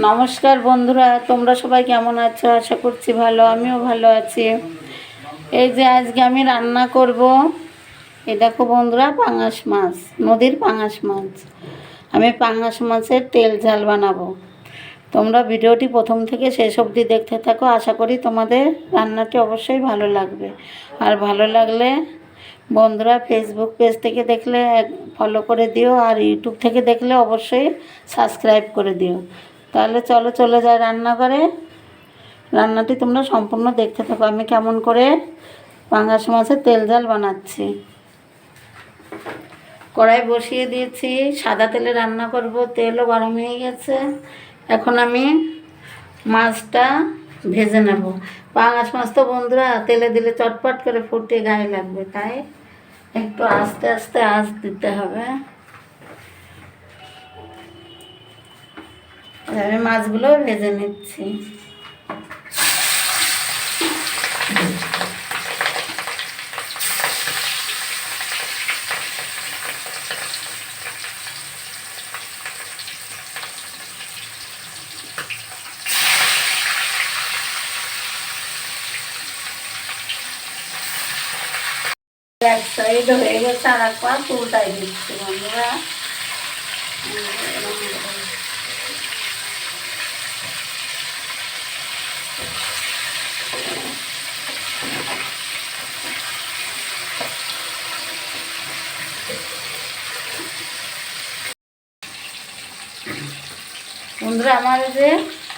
নমস্কার বন্ধুরা, তোমরা সবাই কেমন আছো? আশা করছি ভালো, আমিও ভালো আছি। এই যে আজকে আমি রান্না করব এ দেখো বন্ধুরা, পাঙাশ মাছ, নদীর পাঙাশ মাছ। আমি পাঙাশ মাছের তেল ঝাল বানাবো। তোমরা ভিডিওটি প্রথম থেকে শেষ অবধি দেখতে থাকো, আশা করি তোমাদের রান্নাটি অবশ্যই ভালো লাগবে। আর ভালো লাগলে বন্ধুরা ফেসবুক পেজ থেকে দেখলে ফলো করে দিও, আর ইউটিউব থেকে দেখলে অবশ্যই সাবস্ক্রাইব করে দিও। তাহলে চলো চলে যায় রান্নাঘরে। রান্নাটি তোমরা সম্পূর্ণ দেখতে থাকো। আমি কেমন করে পাঙ্গাস মাছের তেল ঝাল বানাচ্ছি। কড়াই বসিয়ে দিয়েছি। সাদা তেলে রান্না করব। তেলও গরম হয়ে গেছে। এখন আমি মাছটা ভেজে নেব। পাঙাশ মাছ তো বন্ধুরা, তেলে দিলে চটপট করে ফুটে গায়ে লাগবে। তাই একটু আস্তে আস্তে আঁচ দিতে হবে। আমি মাছগুলো ভেজে নিচ্ছি। এক সাইড হয়ে গেছে আর এক পা উল্টাই দিচ্ছি বন্ধুরা। বন্ধুরা, আমার যে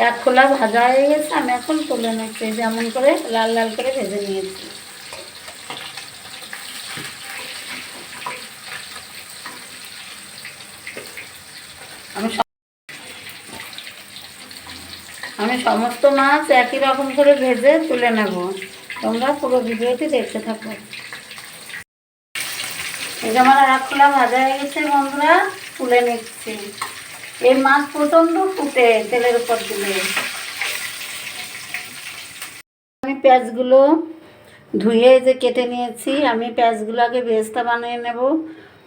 এক খোলা ভাজা হয়ে গেছে, আমি এখন তুলে নিচ্ছি যেমন করে লাল লাল করে ভেজে নিয়েছি। আমি সমস্ত মাছ একই রকম করে ভেজে তুলে নেব। তোমরা পুরো ভিডিওটি দেখতে থাকো। এই আমার এক খোলা ভাজা হয়ে গেছে বন্ধুরা, তুলে নিচ্ছি। এই মাছ প্রচণ্ড ফুটে তেলের উপর দিলে। আমি পেঁয়াজগুলো ধুয়ে যে কেটে নিয়েছি, আমি পেঁয়াজগুলো আগে ভেজটা বানিয়ে নেব।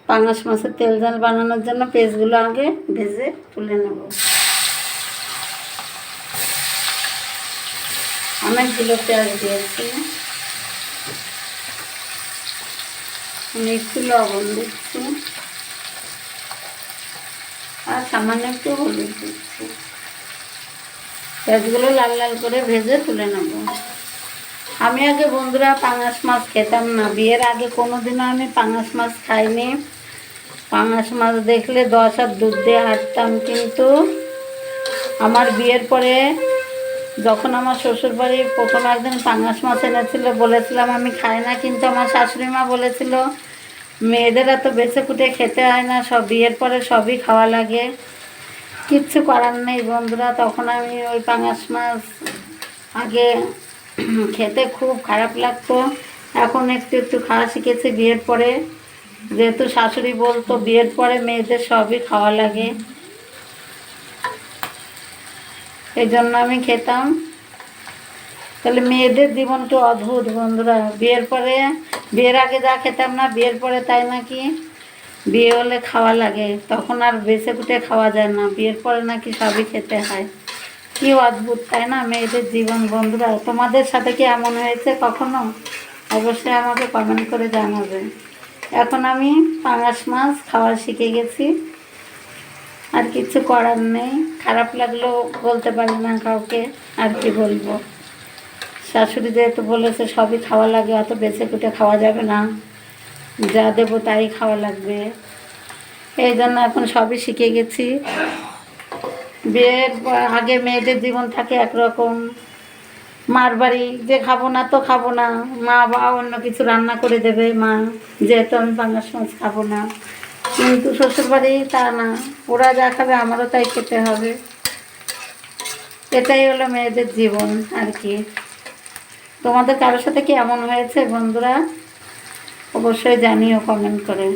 পাঙাশ মাছের তেল জাল বানানোর জন্য পেঁয়াজগুলো আগে ভেজে তুলে নেব। অনেকগুলো পেঁয়াজ দিয়েছি। আমি একটু লবণ দিচ্ছি। সামান্য একটু হলুদ দিচ্ছি। পেঁয়াজগুলো লাল লাল করে ভেজে তুলে নেব। আমি আগে বন্ধুরা পাঙাশ মাছ খেতাম না। বিয়ের আগে কোনো দিনও আমি পাঙাশ মাছ খাইনি। পাঙাশ মাছ দেখলে দশ আর দুধ দিয়ে হাঁটতাম, কিন্তু আমার বিয়ের পরে যখন আমার শ্বশুর বাড়ি প্রথম একদিন পাঙাশ মাছ এনেছিল, বলেছিলাম আমি খাই না, কিন্তু আমার শাশুড়ি মা বলেছিল মেয়েদের তো বেছে কুটে খেতে হয় না, সব বিয়ের পরে সবই খাওয়া লাগে। কিচ্ছু করার নেই বন্ধুরা, তখন আমি ওই পাঙাশ মাছ আগে খেতে খুব খারাপ লাগতো। এখন একটু একটু খাওয়া শিখেছি বিয়ের পরে। যেহেতু শাশুড়ি বলতো, বিয়ের পরে মেয়েদের সবই খাওয়া লাগে। এই জন্য আমি খেতাম। তাহলে মেয়েদের জীবন তো অদ্ভুত বন্ধুরা। বিয়ের পরে, বিয়ের আগে যা খেতাম না, বিয়ের পরে তাই নাকি? বিয়ে হলে খাওয়া লাগে, তখন আর বেছে কুটে খাওয়া যায় না। বিয়ের পরে নাকি সবই খেতে হয়। কি অদ্ভুত, তাই না মেয়েদের জীবন বন্ধুরা? তোমাদের সাথে কি এমন হয়েছে কখনো? অবশ্যই আমাকে কমেন্ট করে জানাবে। এখন আমি পাঙাশ মাছ খাওয়া শিখে গেছি। আর কিছু করার নেই। খারাপ লাগলেও বলতে পারি না কাউকে, আর কি বলব? শাশুড়ি যেহেতু বলেছে, সবই খাওয়া লাগে, অত বেছে কুটে খাওয়া যাবে না। যা দেবো তাই খাওয়া লাগবে। এই জন্য এখন সবই শিখে গেছি। বিয়ের আগে মেয়েদের জীবন থাকে একরকম। মার বাড়ি যে খাব না তো খাব না। মা বা অন্য কিছু রান্না করে দেবে মা। যেহেতু আমি পাঙ্গাস মাছ খাব না। কিন্তু শ্বশুরবাড়ি তা না। ওরা যা খাবে আমারও তাই খেতে হবে। এটাই হলো মেয়েদের জীবন আর কি। তোমাদের কারোর সাথে কি এমন হয়েছে, বন্ধুরা? অবশ্যই জানিও কমেন্ট করে।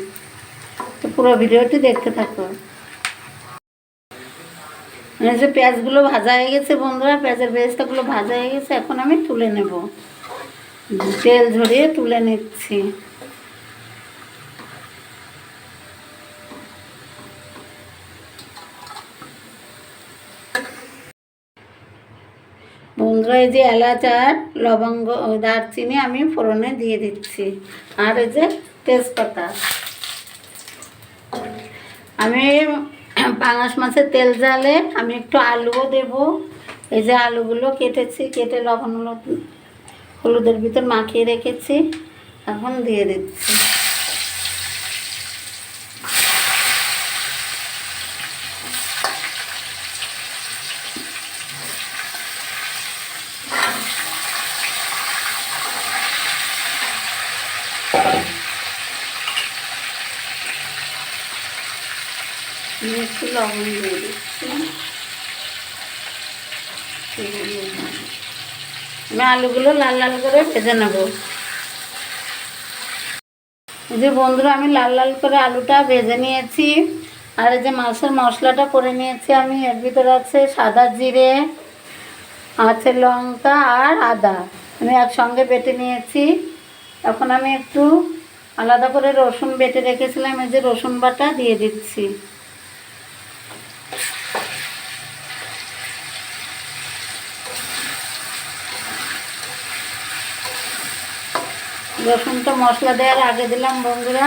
তো পুরো ভিডিওটি দেখতে থাকো। এই যে পেঁয়াজগুলো ভাজা হয়ে গেছে, বন্ধুরা, পেঁয়াজের বেস্তাগুলো ভাজা হয়ে গেছে, এখন আমি তুলে নেব। তেল ঝরিয়ে তুলে নিচ্ছি। বন্ধুরা এই যে এলাচ আর লবঙ্গ দারচিনি আমি ফোড়নে দিয়ে দিচ্ছি। আর এই যে তেজপাতা। আমি পাঙাশ মাছের তেল জালে আমি একটু আলুও দেব। এই যে আলুগুলো কেটেছি, কেটে লবণ হলুদ, হলুদের ভিতর মাখিয়ে রেখেছি। এখন দিয়ে দিচ্ছি। আমি একটু লবণ দিয়ে দিচ্ছি। আমি আলুগুলো লাল লাল করে ভেজে নেব। যে বন্ধুরা, আমি লাল লাল করে আলুটা ভেজে নিয়েছি। আর এই যে মাছের মশলাটা করে নিয়েছি আমি, এর ভিতরে আছে সাদা জিরে, আছে লঙ্কা আর আদা। আমি একসঙ্গে বেটে নিয়েছি। এখন আমি একটু আলাদা করে রসুন বেটে রেখেছিলাম, এই যে রসুন বাটা দিয়ে দিচ্ছি। রসুনটা মশলা দেওয়ার আগে দিলাম বন্ধুরা।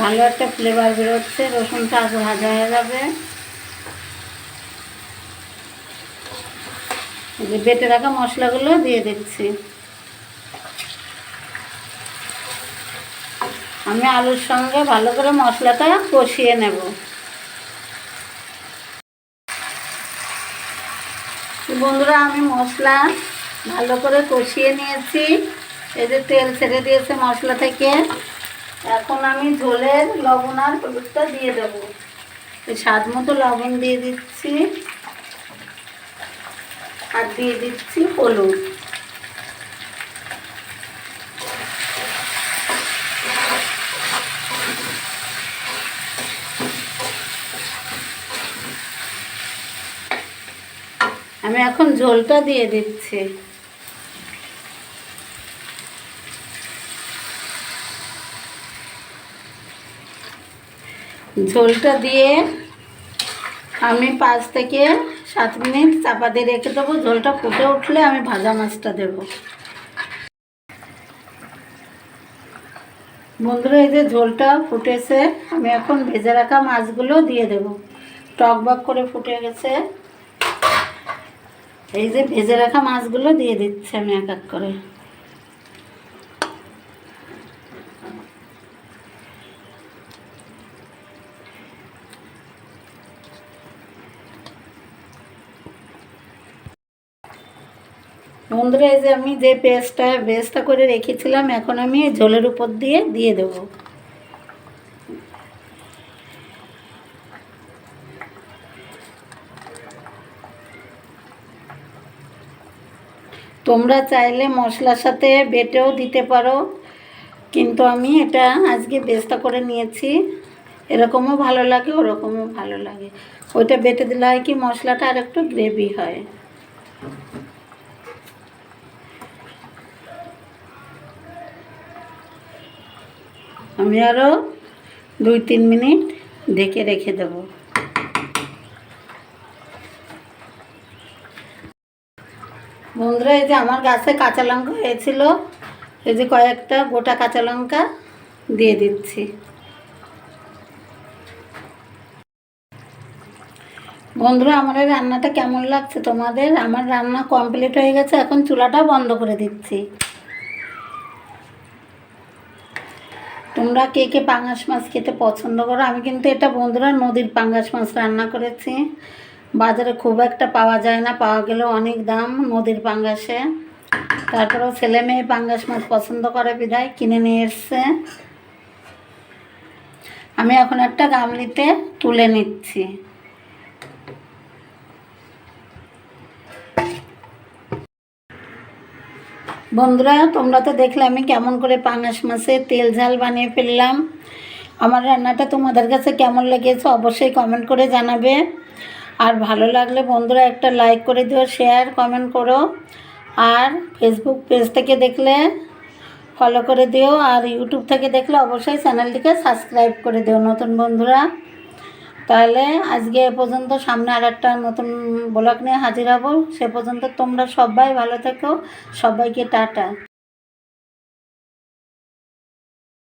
ভালো একটা ফ্লেভার বেরোচ্ছে, রসুনটা আগে ভাজা হয়ে যাবে। বেটে রাখা মশলাগুলো দিয়ে দিচ্ছি। আমি আলুর সঙ্গে ভালো করে মশলাটা কষিয়ে নেব। বন্ধুরা, আমি মশলা ভালো করে কষিয়ে নিয়েছি। এই যে তেল ছেড়ে দিয়েছে মশলা থেকে, এখন আমি ঝোলের লবণ আর হলুদটা দিয়ে দেবো। স্বাদ মতো লবণ দিয়ে দিচ্ছি, আর দিয়ে দিচ্ছি হলুদ। আমি এখন ঝোলটা দিয়ে দিচ্ছি। ঝোলটা দিয়ে আমি পাঁচ থেকে সাত মিনিট চাপা দিয়ে রেখে দেবো। ঝোলটা ফুটে উঠলে আমি ভাজা মাছটা দেব। বন্ধুরা, এই যে ঝোলটা ফুটেছে, আমি এখন ভেজে রাখা মাছগুলো দিয়ে দেব। টক বক করে ফুটে গেছে। এই যে ভেজে রাখা মাছগুলো দিয়ে দিচ্ছি আমি এক এক করে। বন্ধুরা, এই যে আমি যে পেস্টটা বেস্টটা করে রেখেছিলাম, এখন আমি ঝোলের উপর দিয়ে দিয়ে দেবো। তোমরা চাইলে মশলার সাথে বেটেও দিতে পারো, কিন্তু আমি এটা আজকে বেস্তা করে নিয়েছি। এরকমও ভালো লাগে, ওরকমও ভালো লাগে। ওইটা বেটে দিলে হয় কি, মশলাটা আর একটু গ্রেভি হয়। আমি আরও দুই, তিন মিনিট ঢেকে রেখে দেবো। বন্ধুরা, এই যে আমার গাছে কাঁচা লঙ্কা হয়েছিল, এই যে কয়েকটা গোটা কাঁচা লঙ্কা দিয়ে দিচ্ছি। বন্ধুরা, আমার এই রান্নাটা কেমন লাগছে তোমাদের? আমার রান্না কমপ্লিট হয়ে গেছে, এখন চুলাটা বন্ধ করে দিচ্ছি। তোমরা কে কে পাঙাশ মাছ খেতে পছন্দ করো? আমি কিন্তু এটা বন্ধুরা নদীর পাঙ্গাস মাছ রান্না করেছি। বাজারে খুব একটা পাওয়া যায় না, পাওয়া গেলেও অনেক দাম নদীর পাঙ্গাসে তারপরেও ছেলে মেয়ে পাঙ্গাস মাছ পছন্দ করে বিধায় কিনে নিয়ে এসছে। আমি এখন একটা গামলিতে তুলে নিচ্ছি। বন্ধুরা, তোমরা তো দেখলে আমি কেমন করে পাঙাশ মাছের তেল ঝাল বানিয়ে ফেললাম। আমার রান্নাটা তোমাদের কাছে কেমন লেগেছে অবশ্যই কমেন্ট করে জানাবে। আর ভালো লাগলে বন্ধুরা একটা লাইক করে দিও শেয়ার কমেন্ট করো। আর ফেসবুক পেজ থেকে দেখলে ফলো করে দিও। আর ইউটিউব থেকে দেখলে অবশ্যই চ্যানেলটিকে সাবস্ক্রাইব করে দিও, নতুন বন্ধুরা। তাহলে আজকে এ পর্যন্ত সামনে আর একটা নতুন ব্লগ নিয়ে হাজির হব। সে পর্যন্ত তোমরা সবাই ভালো থেকো। সবাইকে টাটা।